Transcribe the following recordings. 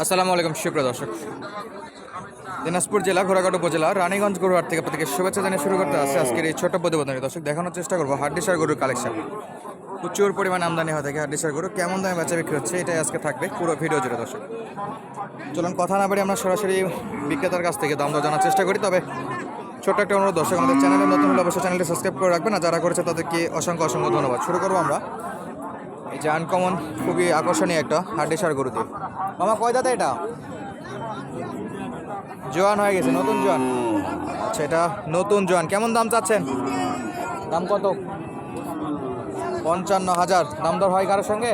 আসসালামু আলাইকুম, সুপ্রিয় দর্শক। দিনাজপুর জেলা, ঘোড়াঘাট উপজেলা, রানীগঞ্জ গরুহাট থেকে প্রত্যেকের শুভেচ্ছা জানিয়ে শুরু করতে আসছে আজকের এই ছোট প্রতিবেদন। দর্শক, দেখানোর চেষ্টা করব হাড্ডিসার গরুর কালেকশন প্রচুর পরিমাণ আমদানি হয়ে থাকে হাড্ডিসার গরু। কেমন দামে বেচা বিক্রি হচ্ছে এটাই আজকে থাকবে পুরো ভিডিও জুড়ে, দর্শক। চলুন, কথা না বাড়ি আমরা সরাসরি বিক্রেতার কাছ থেকে দাম দর জানার চেষ্টা করি। তবে ছোট্ট একটা অনুরোধ, দর্শক, আমাদের চ্যানেলে নতুন হলে অবশ্যই চ্যানেলটি সাবস্ক্রাইব করে রাখবেন। আর যারা করেছে তাদেরকে অসংখ্য অসংখ্য ধন্যবাদ। শুরু করব আমরা। এই যে আনকমন খুবই আকর্ষণীয় একটা হাড্ডিসার গরু দিয়ে। মামা কয় দাদা এটা? জোয়ান হয়ে গেছে নতুন জোয়ান। আচ্ছা এটা নতুন জোয়ান। কেমন দাম চাচ্ছেন? দাম কত? পঞ্চান্ন হাজার। দাম দর হয় কারোর সঙ্গে?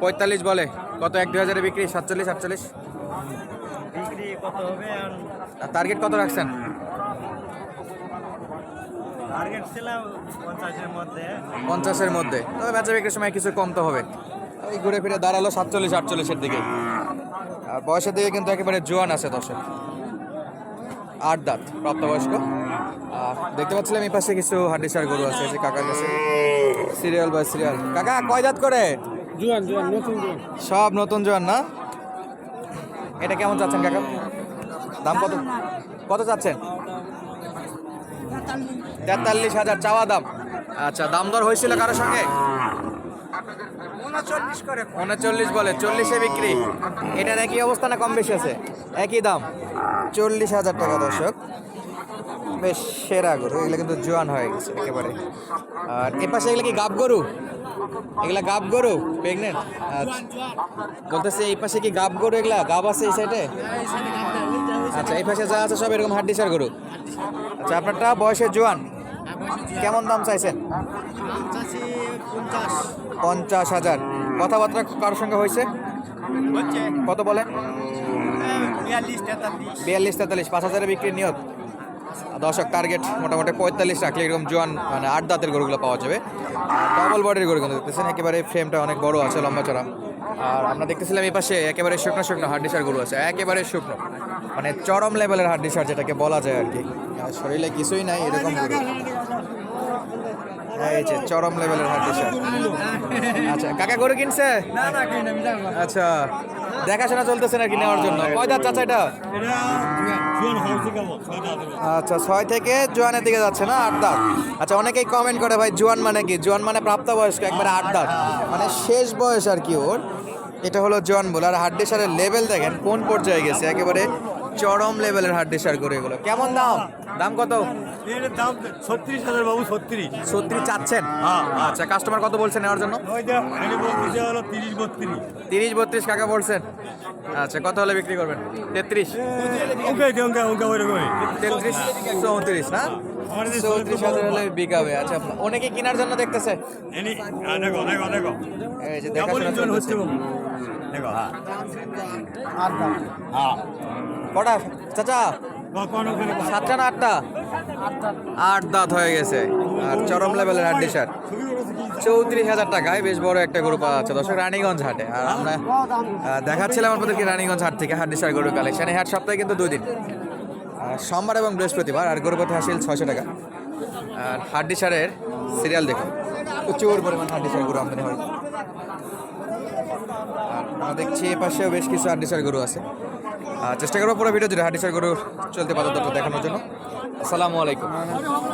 পঁয়তাল্লিশ বলে। কত? এক দুই হাজারে বিক্রি সাতচল্লিশ আটচল্লিশ? কত হবে আর টার্গেট কত রাখছেন পঞ্চাশের মধ্যে। তবে বেচা বিক্রির সময় কিছু কম তো হবে। এই ঘুরে ফিরে দাঁড়াল সাতচল্লিশ আটচল্লিশের দিকে। আর বয়সের দিকে কিন্তু একেবারে জোয়ান আছে দর্শক। আট দাঁত প্রাপ্তবয়স্ক। আর দেখতে পাচ্ছিলাম এই পাশে কিছু হাড্ডিসার গরু আছে যে কাকার কাছে। সিরিয়াল বা সিরিয়াল। কাকা কয় দাঁত করে? জোয়ান জোয়ান নতুন জোয়ান। সব নতুন জোয়ান না? এটা কেমন চাচ্ছেন কাকা? দাম কত? কত চাচ্ছেন? তেতাল্লিশ হাজার চাওয়া দাম। আচ্ছা দাম দর হয়েছিল কারোর সঙ্গে? উনচল্লিশ বলে, চল্লিশে বিক্রি। এটার একই অবস্থা না কম বেশি আছে? একই দাম। চল্লিশ হাজার টাকা দর্শক। বেশ সেরা গরু, এগুলো কিন্তু জোয়ান হয়ে গেছে একেবারে। আর এ পাশে এগুলো কি গাব গরু? এগুলা গাব গরু, প্রেগনেন্ট? আচ্ছা। বলতেছে এই পাশে কি গাব গরু এগুলা? গাব আছে এই সাইডে আচ্ছা এই পাশে যা আছে সব এরকম হাড্ডিসার গরু। আচ্ছা আপনারটা বয়সের জোয়ান? কেমন দাম চাইছেন? পঞ্চাশ হাজার। কথাবার্তা কারোর সঙ্গে হয়েছে? কত বলে? বিয়াল্লিশ তেতাল্লিশ, পাঁচ হাজারে বিক্রির নিয়ত। দর্শক টার্গেট মোটামুটি পঁয়তাল্লিশ রাখলে এরকম জোয়ান মানে আট দাঁতের গরুগুলো পাওয়া যাবে। ডবল বডির গরু কিন্তু দেখতেছেন, একেবারে ফ্রেমটা অনেক বড় আছে, লম্বা চড়া আর আমরা দেখতেছিলাম এই পাশে একেবারে শুকনো শুকনো হাড্ডিসার গরু আছে একেবারে শুকনো। মানে চরম লেভেলের হাড্ডিসার যেটাকে বলা যায় আর কি। শরীরে কিছুই নাই এরকম এই যে চরম লেভেলের হাড্ডিসার আচ্ছা কাকা গরু কিনছে? আচ্ছা দেখাশোনা চলতেছে নাকি নেওয়ার জন্য? কয় দাঁত চাচা এটা? আচ্ছা ছয় থেকে জোয়ানের দিকে যাচ্ছে না আট দাঁত? আচ্ছা অনেকেই কমেন্ট করে ভাই জোয়ান মানে কি? জোয়ান মানে প্রাপ্তবয়স্ক একবারে আট দাঁত। মানে শেষ বয়স আর কি ওর। এটা হলো জন বলে আর হার্ড হাড্ডিসারের লেভেল দেখেন কোন পর্যায়ে গেছে? একেবারে চরম লেভেলের হার্ড হাড্ডিসার করে এগুলো। কেমন দাম? দাম কত? এর দাম ছত্রিশ হাজার বাবু ছত্রিশ। সত্যি চাচ্ছেন? হ্যাঁ আচ্ছা কাস্টমার কত বলছেন নেওয়ার জন্য? তিরিশ বত্রিশ। তিরিশ বত্রিশ কাকা বলছেন। আচ্ছা কত হলে বিক্রি করবেন? তেত্রিশ। তেত্রিশ চৌত্রিশ না? চৌত্রিশ হাজার হলে বিকাবে। আচ্ছা অনেকে কেনার জন্য দেখতেছে? দেখো দেখো দেখো। এই যে দেখাশোনা দেখো হ্যাঁ হ্যাঁ কটা চাচা সাতটা না আটটা আট দাঁত হয়ে গেছে। আর চরম লেভেলের হাড্ডি শার্ট চৌত্রিশ হাজার টাকায় বেশ বড় একটা গরু পাওয়া যাচ্ছে দর্শক রানীগঞ্জ হাটে। আর আমরা দেখাচ্ছিলাম আপনাদেরকে রানীগঞ্জ হাট থেকে হাড্ডি শার্ট গরুর কালেকশন এই হাট সপ্তাহে কিন্তু দুই দিন। সোমবার এবং বৃহস্পতিবার আর গরুপথে হাসিল ছয়শো টাকা। আর হাড্ডি সারের সিরিয়াল দেখুন। প্রচুর পরিমাণ হাড্ডি সার গরু আমদানি হয়। আমরা দেখছি এ পাশেও বেশ কিছু হাড্ডিসার গরু আছে। চেষ্টা করব পুরো ভিডিও জুড়ে হাড্ডিসার গরু চলতে পারত দেখানোর জন্য। আসসালামু আলাইকুম।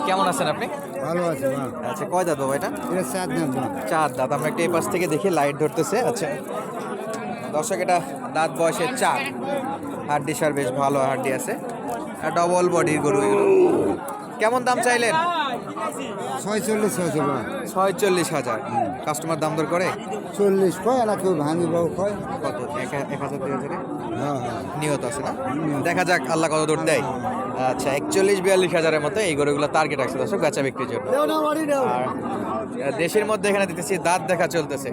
কেমন আছেন আপনি? ভালো আছে আচ্ছা কয় দাঁত বাবা এটা? চার মা চার দাঁত আমরা একটা এই পাশ থেকে দেখি লাইট ধরতেছে। আচ্ছা দর্শক এটা দাঁত বয়সের চার। হাড্ডি সার বেশ ভালো হাড্ডি আছে। ডবল বডির গরু এগুলো। কেমন দাম চাইলেন? ছয়চল্লিশ মা। ছয়চল্লিশ হাজার। কাস্টমার দাম দর করে? চল্লিশ কয় না কেউ ভাঙি বাবু কয়। কত? এক হাজার দুই হাজারে হ্যাঁ হ্যাঁ। আছে না? দেখা যাক আল্লাহ কত দূর দেয়। আচ্ছা একচল্লিশ বিয়াল্লিশ হাজারের মতো এই গরুগুলো টার্গেট আছে দর্শক বেচা বিক্রির জন্য। আর দেশের মধ্যে এখানে দিতেছি দাঁত দেখা চলতেছে।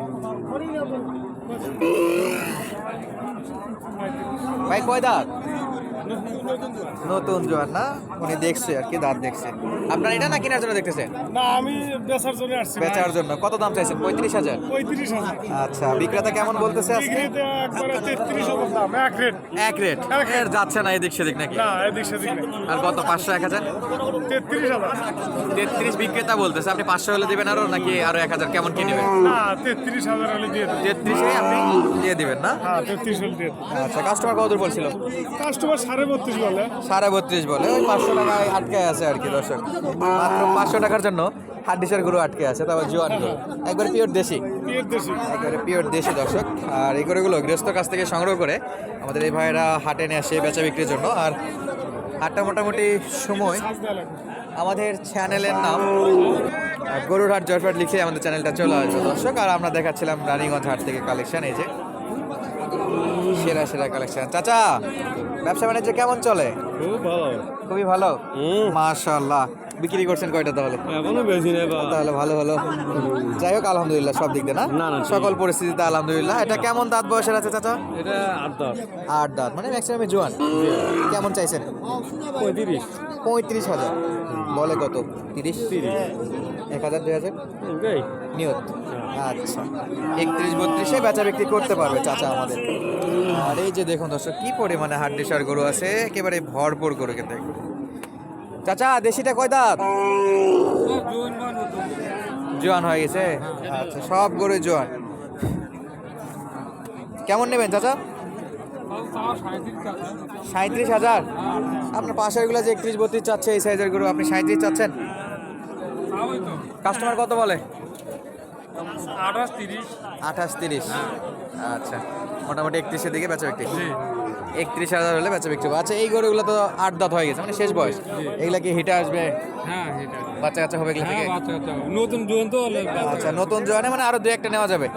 ভাই কয় দাঁত? নতুন জোয়ান না? উনি দেখছে আর কি দাঁত দেখছে। আপনার এটা না কেনার জন্য দেখতেছেন? না আমি বেচার জন্য আসছি বেচার জন্য। কত দাম চাইছেন? পঁয়ত্রিশ হাজার? পঁয়ত্রিশ হাজার। আচ্ছা বিক্রেতা কেমন বলতেছে আজকে? তেত্রিশ দাম এক রেট। এক রেট? এর যাচ্ছে না এদিক সেদিক নাকি? না এদিক সেদিক আর কত পাঁচশো এক হাজার? তেত্রিশ হাজার। তেত্রিশ বিক্রেতা বলতেছে। আপনি পাঁচশো হলে দিবেন আরও নাকি আরও এক হাজার কেমন কি নেবেন? না তেত্রিশ হাজার হলে দিয়ে তেত্রিশে আপনি? দিয়ে দিবেন না? হ্যাঁ তেত্রিশ হলে দিয়ে আচ্ছা কাস্টমার কত বলছিল? কাস্টমার সাড়ে বত্রিশ বলে। সাড়ে বত্রিশ বলে ওই পাঁচশো টাকায় আটকে আছে আর কি দর্শক। মাত্র পাঁচশো টাকার জন্য হাড্ডিসার গরু আটকে আছে তারপর জোয়ান গরু একবার পিওর দেশি। একেবারে পিওর দেশি দর্শক। আর এই গরুগুলো গৃহস্থ কাছ থেকে সংগ্রহ করে আমাদের এই ভাইয়েরা হাটে নিয়ে আসে বেচা বিক্রির জন্য। আর হাটটা মোটামুটি সময় আমাদের চ্যানেলের নাম। গরুর হাট জয়ফাট লিখে আমাদের চ্যানেলটা চলে আসবে দর্শক। আর আমরা দেখাচ্ছিলাম রানীগঞ্জ হাট থেকে কালেকশন এই যে সেরা সেরা কালেকশন। চাচা ব্যবসা বাণিজ্য কেমন চলে? খুব ভালো। খুবই ভালো? মাশাআল্লাহ। বিক্রি করছেন কয়টা তাহলে? এখনও বেশি নেই তাহলে ভালো ভালো। যাই হোক আলহামদুলিল্লাহ সব দিক দিয়ে না? না, সকল পরিস্থিতিতে আলহামদুলিল্লাহ। এটা কেমন দাঁত বয়সের আছে চাচা? এটা আট দশ আট দাঁত। মানে ম্যাক্সিমাম জোয়ান। কেমন চাইছেন? পঁয়ত্রিশ। পঁয়ত্রিশ হাজার। বলে কত? তিরিশ? তিরিশ। এক হাজার দুই হাজার? নিয়ত। আচ্ছা। একত্রিশ বত্রিশে বেচা বিক্রি করতে পারবে চাচা আমাদের। আর এই যে দেখুন দর্শক কি পরিমাণে হাড্ডিসার গরু আছে একেবারে ভরপুর গরু কিন্তু। চাচা দেশিটা কয় দাঁত? জোয়ান হয়ে গেছে? আচ্ছা সব গরু জোয়ান। কেমন নেবেন চাচা? সাঁত্রিশ হাজার। আপনার পাশেরগুলো যে একত্রিশ বত্রিশ চাচ্ছে এই সাইজের গরু আপনি সাঁত্রিশ চাচ্ছেন? কাস্টমার কত বলে? আঠাশ তিরিশ। আঠাশ তিরিশ। আচ্ছা মোটামুটি একত্রিশের দিকে বেচা বিক্রি। একত্রিশ হাজার হলে বেচা বিক্রি। আচ্ছা এই গরুগুলো তো আট দাঁত হয়ে গেছে মানে শেষ বয়স। এগুলা কি হিটে আসবে? হ্যাঁ বাচ্চা কাচ্চা হবে এগুলো থেকে? নতুন জোন তো আচ্ছা নতুন জোয়ানে মানে আরও দু একটা নেওয়া যাবে।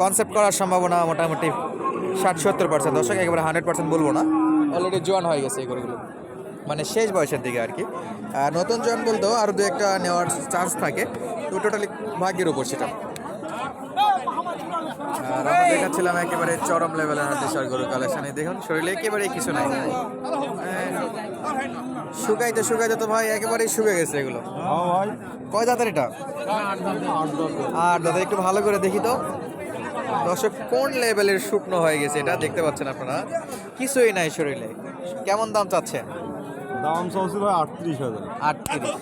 কনসেপ্ট করার সম্ভাবনা মোটামুটি ষাট সত্তর পার্সেন্ট দর্শক একেবারে হান্ড্রেড পার্সেন্ট বলব না। অলরেডি জোয়ান হয়ে গেছে এই গরুগুলো। মানে শেষ বয়সের দিকে আর কি। আর নতুন জোয়ান বলতেও আরও দু একটা নেওয়ার চান্স থাকে। তো টোটালি ভাগ্যের উপর সেটা। আর আমরা দেখাচ্ছিলাম একেবারে চরম লেভেলের হাতিসার গরু কালেকশন দেখুন শরীরে একেবারে কিছু নাই। হ্যাঁ, শুকাইতে শুকাইতে তো ভাই একেবারেই শুকে গেছে এগুলো। কয় দাঁতের এটা? আর দাদা একটু ভালো করে দেখি তো। দর্শক কোন লেভেলের শুকনো হয়ে গেছে এটা দেখতে পাচ্ছেন আপনারা? কিছুই নাই শরীরে। কেমন দাম চাচ্ছেন? দাম চলছে ভাই আটত্রিশ হাজার। আটত্রিশ।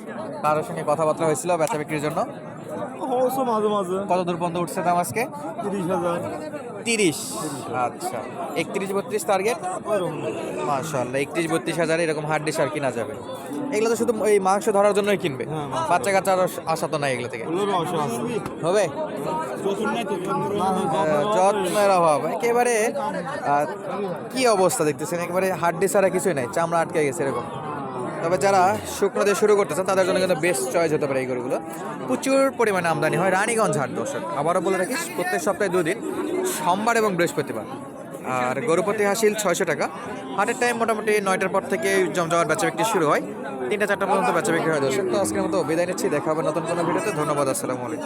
কারোর সঙ্গে কথাবার্তা হয়েছিল বেচা বিক্রির জন্য? অবশ্য মাঝে মাঝে। কত দূর পর্যন্ত উঠছে দাম আজকে? তিরিশ হাজার। তিরিশ? আচ্ছা। একত্রিশ বত্রিশ টার্গেট মাশাল্লাহ একত্রিশ বত্রিশ হাজার এরকম হার্ড ডিশ আর কিনা যাবে। এগুলো তো শুধু এই মাংস ধরার জন্যই কিনবে। হ্যাঁ, বাচ্চা কাচ্চার আশা তো নাই এগুলো থেকে। হবে? যত্নের অভাব। একেবারে কি অবস্থা দেখতেছেন? একেবারে হাড্ডি ছাড়া কিছুই নাই। চামড়া আটকে গেছে এরকম। তবে যারা শুকনো দিয়ে শুরু করতেছেন, তাদের জন্য কিন্তু বেস্ট চয়েস হতে পারে এই গরুগুলো। প্রচুর পরিমাণে আমদানি হয় রানীগঞ্জ হাট, দর্শক। আবারও বলে রাখি, প্রত্যেক সপ্তাহে দুদিন, সোমবার এবং বৃহস্পতিবার। আর গরুপতি হাসিল ছয়শো টাকা। হাটের টাইম মোটামুটি নয়টার পর থেকে জমজমার বেচা বিক্রি শুরু হয়। তিনটা চারটা পর্যন্ত বেচা বিক্রি হয়, দর্শক। তো আজকের মতো বিদায় নিচ্ছি দেখা হবে নতুন কোনো ভিডিওতে। ধন্যবাদ, আসসালামু আলাইকুম।